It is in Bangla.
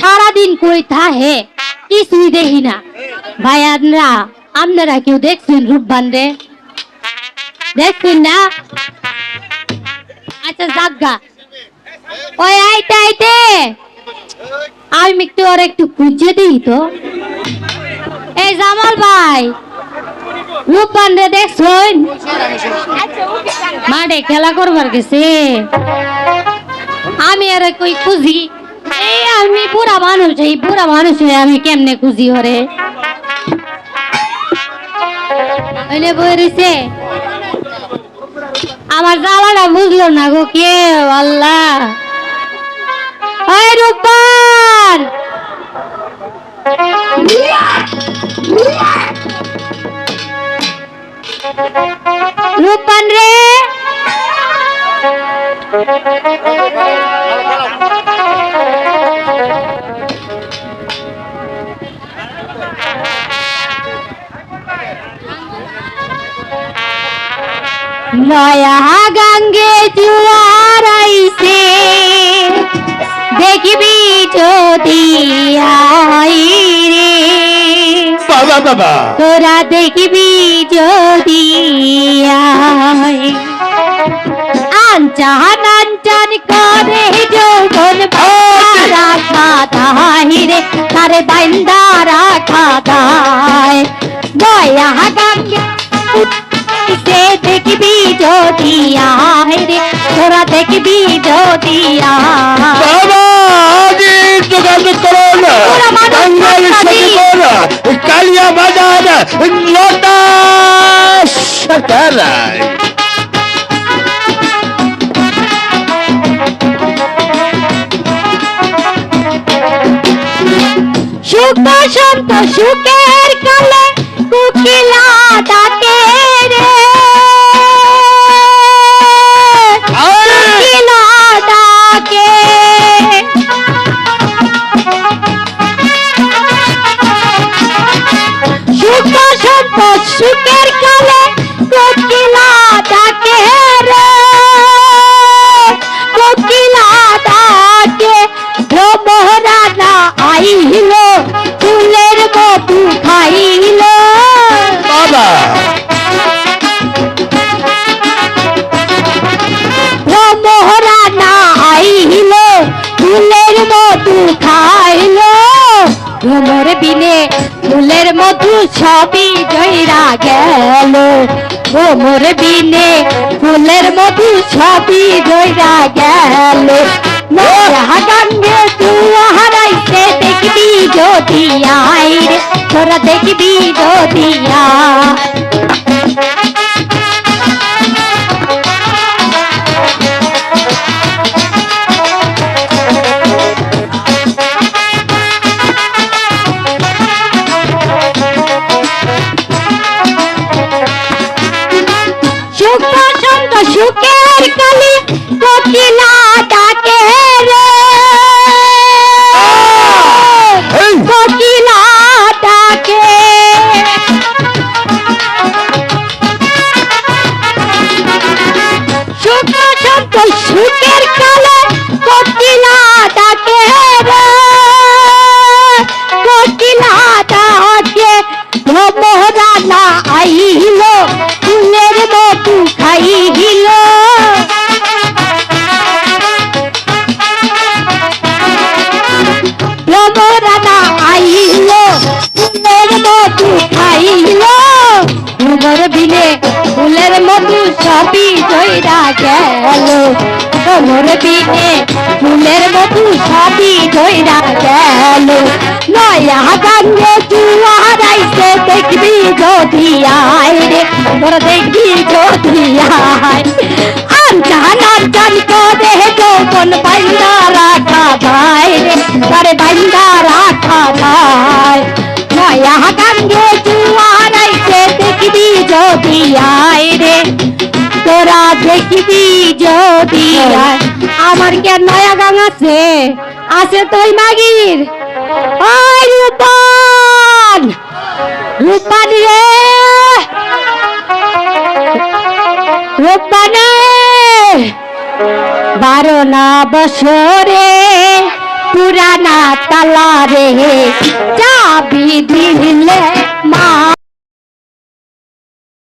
সারাদিন কই থাহে কিছুই দেখি না। ভাই, আপনারা আপনারা কেউ দেখছেন রূপবান রে? দেখছেন না? আচ্ছা যাগা ওই, আইতে আইতে। আমি একটু আর একটু খুঁজে দিই তো। এই জামাল ভাই, রূপবান রে দেখছেন? মাঠে খেলা করবার গেছে। আমি আর কই খুঁজি? এই আমি বুড়া মানুষ, এই বুড়া মানুষ আমি কেমনে খুঁজি হরে? বই আমার জ্বালাটা বুঝলো না গো কে, আল্লাহ। ওই রূপার রূপান রে! নয়া গঙ্গে জুয়ার আইছে। দেখবি যদি রে। বাবা বাবা। তোরা দেখবি যদি আয় আনচান আনচান করে যৌবন রাখা দাহিরে তারে বাইন্দা রাখা দায় দয়া গঙ্গে যদি আয় রে তোরা দেখবি যদি কালিয়া বাজার লতা সরকারায় সুখ শান্ত সুখের কালে কুকিলা ডাকে সবই জয়রা গেল। ভ্রমর বিনে ফুলের মধু ছবি জয়রা গেল। গঙ্গে তুয়া হারাইতে দেখবি যদি আই তোরা দেখবি যদি আয় সুখের কালে কোকিলা ডাকে রে। কোকিলা ডাকে ভ্রমরানা আইল ফুলের মধু ফুলের মধু খাইল। গেল। ভ্রমর বিলে ফুলের মধু সবই জয়রা গেল। নয়া গঙ্গে জুয়ারাইছে, দেখবি যদি আয় রে। তোর দেখবি যদি আয়। আনচান আনচান করে যৌবন রাখা ভাই রে। তারে বাইন্দা দেখবি যদি আমার কে নয়া গাং আছে? আছে তুই মাগির। ওই রূপান রূপান রে। রূপানে বারো না বছরে পুরানা তালা রে চাবি দিলে মা